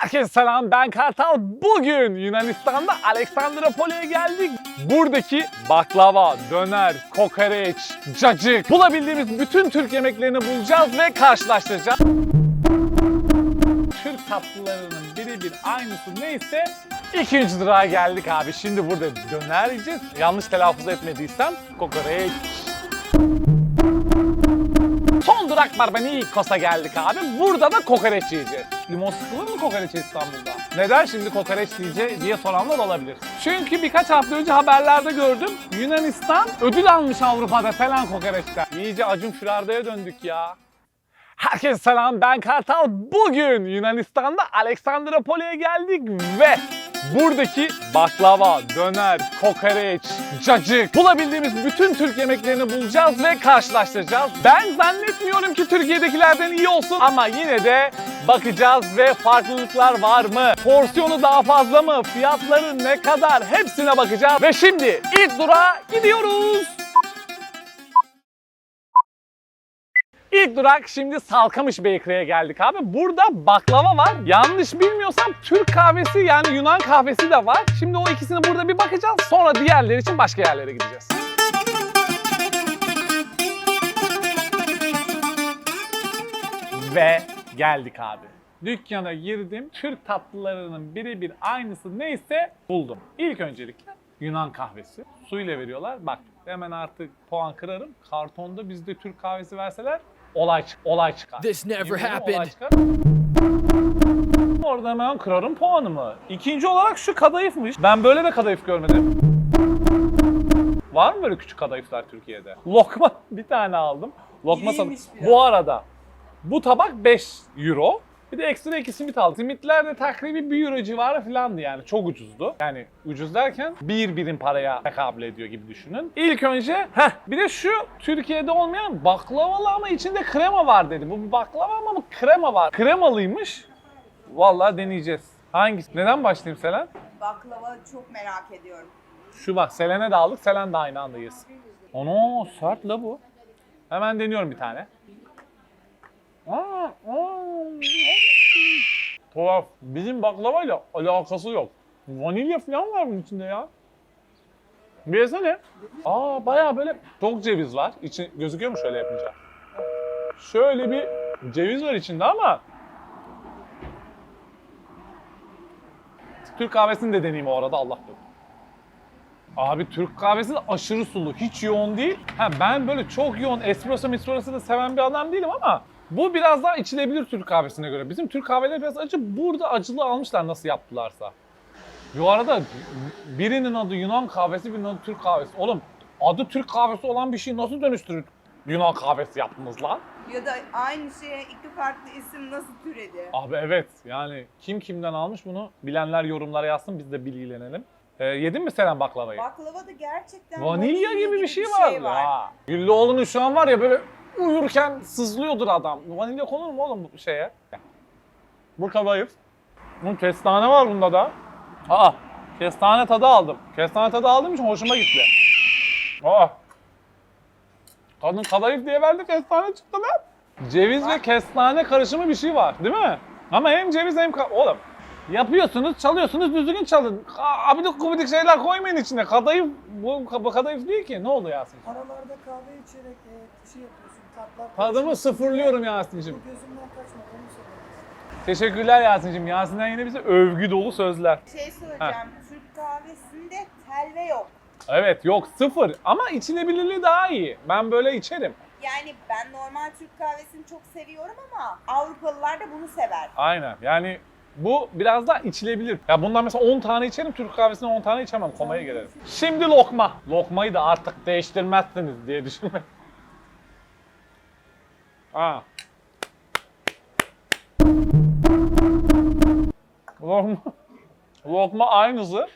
Herkese selam ben Kartal. Bugün Yunanistan'da Aleksandropoli'ye geldik. Buradaki baklava, döner, kokoreç, cacık bulabildiğimiz bütün Türk yemeklerini bulacağız ve karşılaştıracağız. Türk tatlılarının birebir aynısı neyse ikinci durağa geldik abi. Şimdi burada döner yiyeceğiz. Yanlış telaffuz etmediysem kokoreç. Son durak Barbanikos'a geldik abi. Burada da kokoreç yiyeceğiz. Limon sıkılır mı kokoreç İstanbul'da? Neden şimdi kokoreç diye, diye soranlar olabilir. Çünkü birkaç hafta önce haberlerde gördüm. Yunanistan ödül almış Avrupa'da falan kokoreçten. İyice Acun Firarda'ya döndük ya. Herkese selam ben Kartal. Bugün Yunanistan'da Aleksandropoli'ye geldik ve buradaki baklava, döner, kokoreç, cacık bulabildiğimiz bütün Türk yemeklerini bulacağız ve karşılaştıracağız. Ben zannetmiyorum ki Türkiye'dekilerden iyi olsun ama yine de bakacağız ve farklılıklar var mı? Porsiyonu daha fazla mı? Fiyatları ne kadar? Hepsine bakacağız. Ve şimdi ilk durağa gidiyoruz. İlk durak şimdi Salkamış Bakery'e geldik abi. Burada baklava var. Yanlış bilmiyorsam Türk kahvesi yani Yunan kahvesi de var. Şimdi o ikisini burada bir bakacağız. Sonra diğerleri için başka yerlere gideceğiz. Ve geldik abi. Dükkana girdim. Türk tatlılarının birebir aynısı neyse buldum. İlk öncelikle Yunan kahvesi. Suyla veriyorlar. Bak hemen artık puan kırarım. Kartonda bizde Türk kahvesi verseler olay çık olay çıkar. This never Yemin happened. çıkar. Orada hemen kırarım puanımı. İkinci olarak şu kadayıfmış. Ben böyle de kadayıf görmedim. Var mı böyle küçük kadayıflar Türkiye'de? Lokma bir tane aldım. Lokma sat- İyiymiş. Bu arada bu tabak 5 euro. Bir de ekstra iki simit aldım. Simitler de takribi 1 euro civarı falandı yani. Çok ucuzdu. Yani ucuz derken bir birim paraya tekabül ediyor gibi düşünün. İlk önce heh, bir de şu Türkiye'de olmayan baklavalı ama içinde krema var dedi. Bu bir baklava ama bu krema var. Kremalıymış. Vallahi deneyeceğiz. Hangisi? Neden başlayayım Selen? Baklava çok merak ediyorum. Şu bak Selen'e de aldık. Selen de aynı anda yesin. Ono sert la bu. Hemen deniyorum bir tane. Tuhaf. Bizim baklavayla alakası yok. Vanilya falan var bunun içinde ya. Bir yesene. Aa bayağı böyle çok ceviz var. İçi gözüküyor mu şöyle yapınca? Şöyle bir ceviz var içinde ama Türk kahvesini de deneyeyim o arada Allah bilir. Abi Türk kahvesi de aşırı sulu. Hiç yoğun değil. Ha, ben böyle çok yoğun espresso da seven bir adam değilim ama bu biraz daha içilebilir Türk kahvesine göre. Bizim Türk kahveleri biraz acı. Burada acılı almışlar nasıl yaptılarsa. Bu arada birinin adı Yunan kahvesi, birinin adı Türk kahvesi. Oğlum adı Türk kahvesi olan bir şeyi nasıl dönüştürür Yunan kahvesi yaptınız lan? Ya da aynı şeye iki farklı isim nasıl türedi? Abi evet yani kim kimden almış bunu bilenler yorumlara yazsın biz de bilgilenelim. Ee, yedin mi Selen baklavayı? Baklava da gerçekten Vanilya gibi bir şey var. Ya. Güllüoğlu'nun şu an var ya böyle uyurken sızlıyordur adam. Vanilya konur mu oğlum bu şeye? Bu kadayıf. Bunun kestane var bunda da. Aa, kestane tadı aldım. Kestane tadı aldığım için hoşuma gitti. Aa. Kadın kadayıf diye verdi kestane çıktı lan. Ceviz ve kestane karışımı bir şey var değil mi? Ama hem ceviz hem ka- Oğlum yapıyorsunuz, çalıyorsunuz, düzgün çalın. Ka- Abidik gubidik şeyler koymayın içine. Kadayıf, bu, bu kadayıf değil ki. Ne oldu Yasin? Aralarda kahve içerek e, şey yapıyorsun, Tadımı sıfırlıyorum Yasin'cim. Gözümden kaçma, onu. Teşekkürler Yasin'cim. Yasin'den yine bize övgü dolu sözler. Şey söyleyeceğim. Türk kahvesinde telve yok. Evet yok sıfır ama içilebilirliği daha iyi. Ben böyle içerim. Yani ben normal Türk kahvesini çok seviyorum ama Avrupalılar da bunu sever. Aynen yani bu biraz daha içilebilir. Ya bundan mesela 10 tane içerim, Türk kahvesini 10 tane içemem, komaya girerim. Şimdi lokma. Lokmayı da artık değiştirmezsiniz diye düşünmek. Aa. Lokma. Lokma aynısı.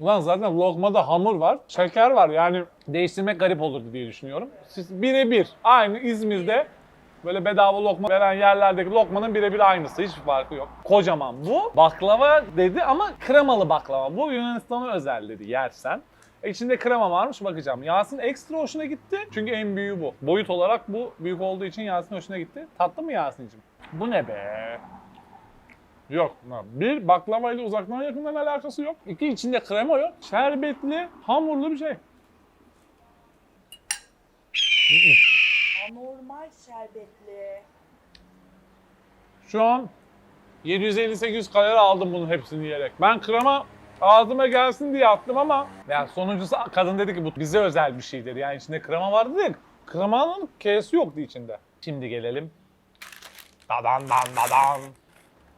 Ulan zaten lokmada hamur var, şeker var. Yani değiştirmek garip olurdu diye düşünüyorum. Siz birebir aynı İzmir'de Böyle bedava lokma veren yerlerdeki lokmanın birebir aynısı. Hiçbir farkı yok. Kocaman bu. Baklava dedi ama kremalı baklava. Bu Yunanistan'a özel dedi yersen. E, İçinde krema varmış bakacağım. Yasin ekstra hoşuna gitti. Çünkü en büyüğü bu. Boyut olarak bu büyük olduğu için Yasin hoşuna gitti. Tatlı mı Yasin'cim? Bu ne be? Yok. Bir baklava ile uzaktan yakından alakası yok. İki içinde krema yok. Şerbetli, hamurlu bir şey. Anormal şerbetli. Şu an 750-800 kalori aldım bunun hepsini yiyerek. Ben krema ağzıma gelsin diye attım ama yani sonuncusu kadın dedi ki bu bize özel bir şeydir. Yani içinde krema vardı dedik. Kremanın K'si yoktu içinde. Şimdi gelelim. Dadan dan dadan.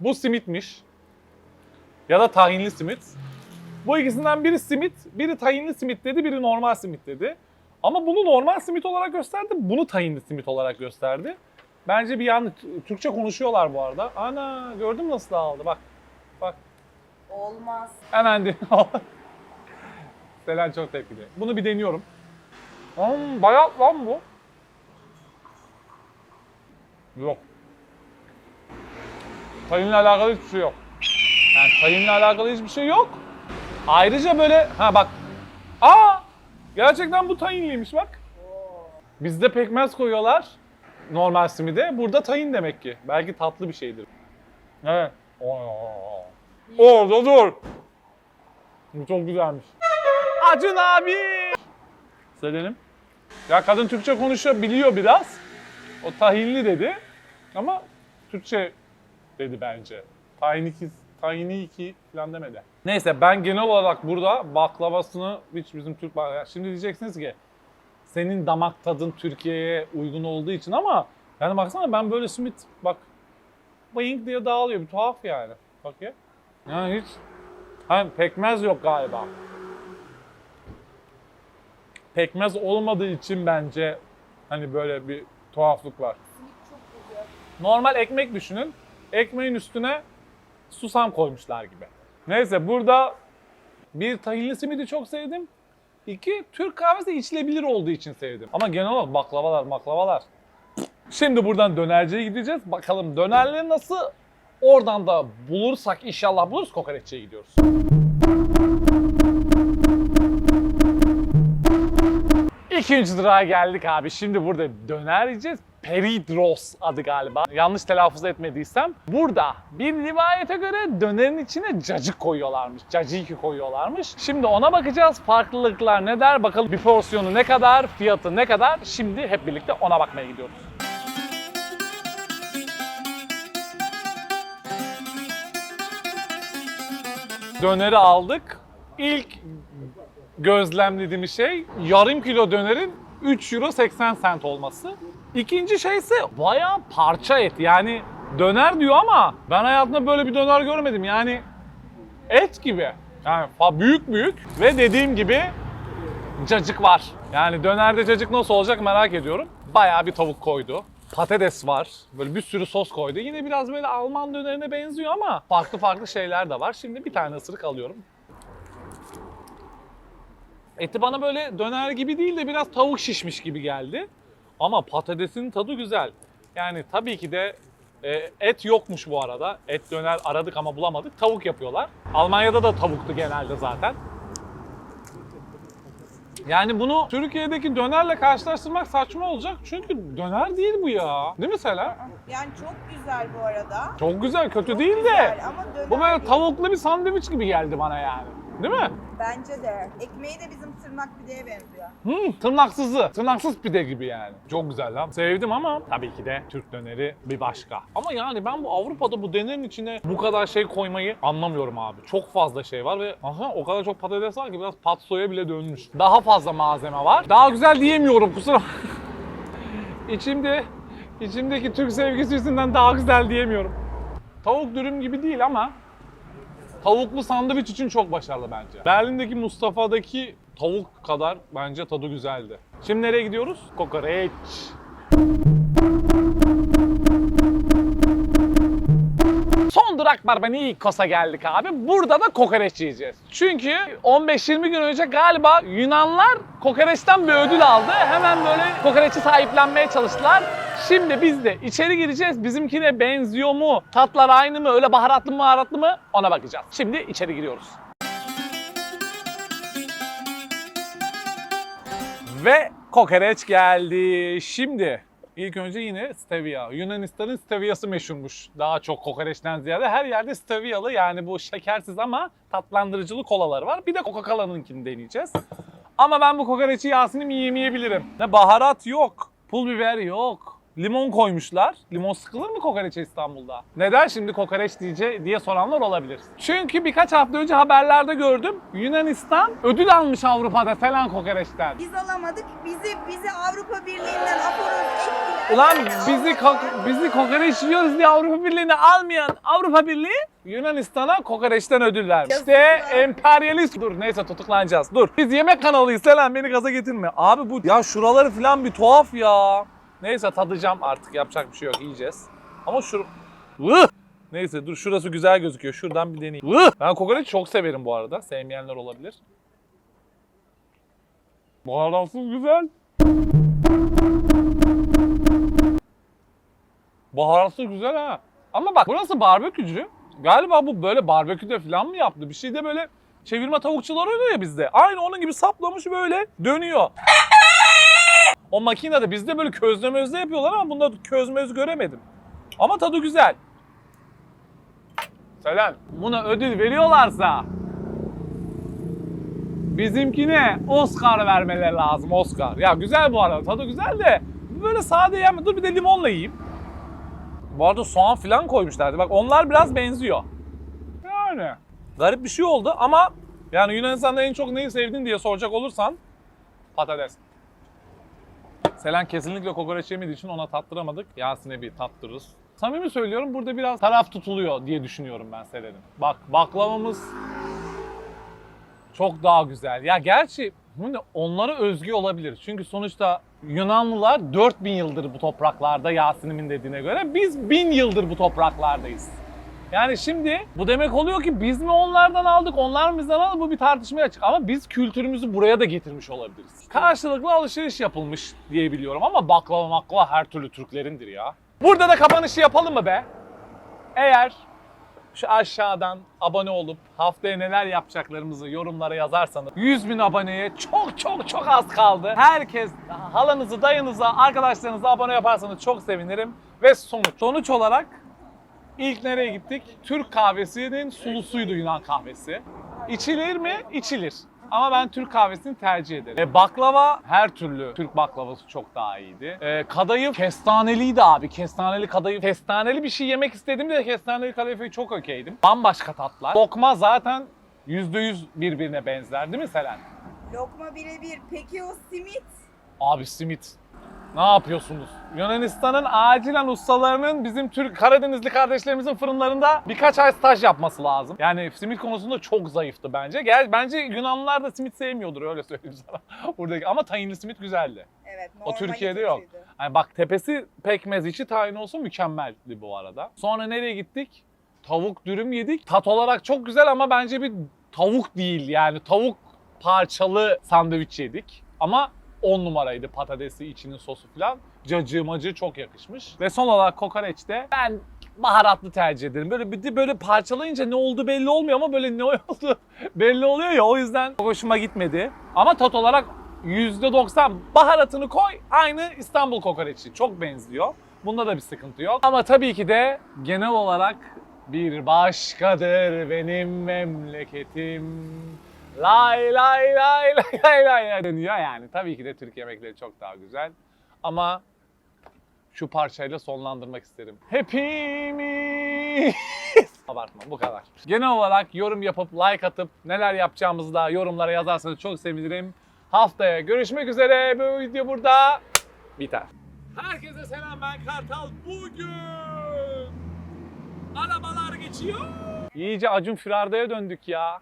Bu simitmiş. Ya da tahinli simit. Bu ikisinden biri simit, biri tahinli simit dedi, biri normal simit dedi. Ama bunu normal simit olarak gösterdi, bunu tahinli simit olarak gösterdi. Bence bir yanlış. Türkçe konuşuyorlar bu arada. Ana gördün mü nasıl dağıldı bak. Bak Olmaz. hemen de. Selen çok tepkili. Bunu bir deniyorum. Hmm, bayat lan bu. Yok. Tayinle alakalı hiçbir şey yok. Yani tayinle alakalı hiçbir şey yok. Ayrıca böyle ha bak. Aa! Gerçekten bu tayinliymiş bak. Bizde pekmez koyuyorlar normal simide. Burada tayin demek ki. Belki tatlı bir şeydir. Evet. Oo. Orada dur. Bu çok güzelmiş. Acun abi. Selen'im. Ya kadın Türkçe konuşuyor, biliyor biraz. O tahinli dedi. Ama Türkçe dedi bence. Tahin iki, tahini iki falan demedi. Neyse ben genel olarak burada baklavasını hiç bizim Türk bak- Şimdi diyeceksiniz ki senin damak tadın Türkiye'ye uygun olduğu için ama yani baksana ben böyle simit bak bayink diye dağılıyor bir tuhaf yani. Bak ya. Yani hiç hani pekmez yok galiba. Pekmez olmadığı için bence hani böyle bir tuhaflık var. Normal ekmek düşünün. Ekmeğin üstüne susam koymuşlar gibi. Neyse burada bir tahinli simidi çok sevdim. İki, Türk kahvesi içilebilir olduğu için sevdim. Ama genel olarak baklavalar, baklavalar. Şimdi buradan dönerciye gideceğiz. Bakalım dönerleri nasıl? Oradan da bulursak inşallah buluruz kokoreççiye gidiyoruz. İkinci durağa geldik abi. Şimdi burada döner yiyeceğiz. Peridros adı galiba. Yanlış telaffuz etmediysem. Burada bir rivayete göre dönerin içine cacık koyuyorlarmış. Caciki koyuyorlarmış. Şimdi ona bakacağız. Farklılıklar ne der? Bakalım bir porsiyonu ne kadar, fiyatı ne kadar? Şimdi hep birlikte ona bakmaya gidiyoruz. Döneri aldık. İlk gözlemlediğim şey yarım kilo dönerin 3 euro 80 cent olması. İkinci şey ise bayağı parça et. Yani döner diyor ama ben hayatımda böyle bir döner görmedim. Yani et gibi. Yani büyük büyük ve dediğim gibi cacık var. Yani dönerde cacık nasıl olacak merak ediyorum. Bayağı bir tavuk koydu. Patates var. Böyle bir sürü sos koydu. Yine biraz böyle Alman dönerine benziyor ama farklı farklı şeyler de var. Şimdi bir tane ısırık alıyorum. Eti bana böyle döner gibi değil de biraz tavuk şişmiş gibi geldi. Ama patatesin tadı güzel. Yani tabii ki de e, et yokmuş bu arada. Et döner aradık ama bulamadık. Tavuk yapıyorlar. Almanya'da da tavuktu genelde zaten. Yani bunu Türkiye'deki dönerle karşılaştırmak saçma olacak. Çünkü döner değil bu ya. Değil mi Selen? Yani çok güzel bu arada. Çok güzel, kötü Çok değil de. güzel ama döner Bu böyle değil. tavuklu bir sandviç gibi geldi bana yani. Değil mi? Bence de. Ekmeği de bizim tırnak pideye benziyor. Hmm, tırnaksızı. Tırnaksız pide gibi yani. Çok güzel lan. Sevdim ama tabii ki de Türk döneri bir başka. Ama yani ben bu Avrupa'da bu dönerin içine bu kadar şey koymayı anlamıyorum abi. Çok fazla şey var ve aha o kadar çok patates var ki biraz patsoya bile dönmüş. Daha fazla malzeme var. Daha güzel diyemiyorum kusura İçimde, içimdeki Türk sevgisi yüzünden daha güzel diyemiyorum. Tavuk dürüm gibi değil ama Tavuklu sandviç için çok başarılı bence. Berlin'deki Mustafa'daki tavuk kadar bence tadı güzeldi. Şimdi nereye gidiyoruz? Kokoreç. Son durak Barbanikos'a geldik abi. Burada da kokoreç yiyeceğiz. Çünkü 15-20 gün önce galiba Yunanlar kokoreçten bir ödül aldı. Hemen böyle kokoreçi sahiplenmeye çalıştılar. Şimdi biz de içeri gireceğiz. Bizimkine benziyor mu? Tatlar aynı mı? Öyle baharatlı mı baharatlı mı? Ona bakacağız. Şimdi içeri giriyoruz. Ve kokoreç geldi. Şimdi İlk önce yine stevia. Yunanistan'ın steviası meşhurmuş. Daha çok kokoreçten ziyade her yerde stevialı yani bu şekersiz ama tatlandırıcılı kolaları var. Bir de Coca-Cola'nınkini deneyeceğiz. Ama ben bu kokoreçi Yasin'im yiyemeyebilirim. Ne baharat yok, pul biber yok. Limon koymuşlar. Limon sıkılır mı kokoreçe İstanbul'da? Neden şimdi kokoreç diye, diye soranlar olabilir. Çünkü birkaç hafta önce haberlerde gördüm. Yunanistan ödül almış Avrupa'da falan kokoreçten. Biz alamadık. Bizi bizi Avrupa Birliği'nden aforoz ettiler. Ulan bizi kok- bizi kokoreç yiyoruz diye Avrupa Birliği'ne almayan Avrupa Birliği Yunanistan'a kokoreçten ödül vermiş. İşte emperyalist. Dur neyse tutuklanacağız. Dur. Biz yemek kanalıyız. Selam beni gaza getirme. Abi bu ya şuraları falan bir tuhaf ya. Neyse tadacağım artık yapacak bir şey yok yiyeceğiz. Ama şu Vıh! Neyse dur şurası güzel gözüküyor. Şuradan bir deneyeyim. Vıh! Ben kokoreç çok severim bu arada. Sevmeyenler olabilir. Baharatsız güzel. Baharatsız güzel ha. Ama bak burası barbekücü. Galiba bu böyle barbeküde falan mı yaptı? Bir şey de böyle çevirme tavukçular oluyor ya bizde. Aynı onun gibi saplamış böyle dönüyor. O makinede bizde böyle közle mözle yapıyorlar ama bunda köz möz göremedim. Ama tadı güzel. Selen buna ödül veriyorlarsa bizimkine Oscar vermeleri lazım Oscar. Ya güzel bu arada tadı güzel de böyle sade yeme. Dur bir de limonla yiyeyim. Bu arada soğan falan koymuşlardı. Bak onlar biraz benziyor. Yani. Garip bir şey oldu ama yani Yunanistan'da en çok neyi sevdin diye soracak olursan patates. Selen kesinlikle kokoreç yemediği için ona tattıramadık. Yasin'e bir tattırırız. Samimi söylüyorum burada biraz taraf tutuluyor diye düşünüyorum ben Selen'in. Bak baklavamız çok daha güzel. Ya gerçi onlara özgü olabilir. Çünkü sonuçta Yunanlılar 4000 yıldır bu topraklarda Yasin'imin dediğine göre. Biz 1000 yıldır bu topraklardayız. Yani şimdi bu demek oluyor ki biz mi onlardan aldık, onlar mı bizden aldı bu bir tartışmaya açık. Ama biz kültürümüzü buraya da getirmiş olabiliriz. Karşılıklı alışveriş yapılmış diye biliyorum ama baklava maklava her türlü Türklerindir ya. Burada da kapanışı yapalım mı be? Eğer şu aşağıdan abone olup haftaya neler yapacaklarımızı yorumlara yazarsanız 100 bin aboneye çok çok çok az kaldı. Herkes halanızı, dayınıza, arkadaşlarınıza abone yaparsanız çok sevinirim. Ve sonuç. Sonuç olarak ilk nereye gittik? Türk kahvesinin sulusuydu Yunan kahvesi. İçilir mi? İçilir. Ama ben Türk kahvesini tercih ederim. E, baklava her türlü Türk baklavası çok daha iyiydi. E, kadayıf kestaneliydi abi. Kestaneli kadayıf. Kestaneli bir şey yemek istediğimde kestaneli kadayıfı çok okeydim. Bambaşka tatlar. Lokma zaten %100 birbirine benzer değil mi Selen? Lokma birebir. Peki o simit? Abi simit. Ne yapıyorsunuz? Yunanistan'ın acilen ustalarının bizim Türk Karadenizli kardeşlerimizin fırınlarında birkaç ay staj yapması lazım. Yani simit konusunda çok zayıftı bence. Gel bence Yunanlılar da simit sevmiyordur öyle söyleyeyim sana. Buradaki ama tahinli simit güzeldi. Evet. O Türkiye'de yok. Yani bak tepesi pekmez içi tahin olsa mükemmeldi bu arada. Sonra nereye gittik? Tavuk dürüm yedik. Tat olarak çok güzel ama bence bir tavuk değil yani tavuk parçalı sandviç yedik. Ama 10 numaraydı patatesi, içinin sosu falan. Cacığı macığı çok yakışmış. Ve son olarak kokoreçte ben baharatlı tercih ederim. Böyle bir de böyle parçalayınca ne oldu belli olmuyor ama böyle ne oldu belli oluyor ya o yüzden hoşuma gitmedi. Ama tat olarak %90 baharatını koy aynı İstanbul kokoreçi. Çok benziyor. Bunda da bir sıkıntı yok. Ama tabii ki de genel olarak bir başkadır benim memleketim. Lay lay lay lay lay lay deniyor yani. Tabii ki de Türk yemekleri çok daha güzel. Ama şu parçayla sonlandırmak isterim. Hepimiz Abartma bu kadar. Genel olarak yorum yapıp like atıp neler yapacağımızı da yorumlara yazarsanız çok sevinirim. Haftaya görüşmek üzere. Bu video burada biter. Herkese selam ben Kartal. Bugün arabalar geçiyor. İyice Acun Firarda'ya döndük ya.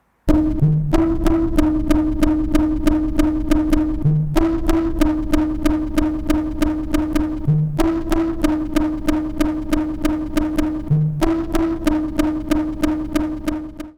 Thank you.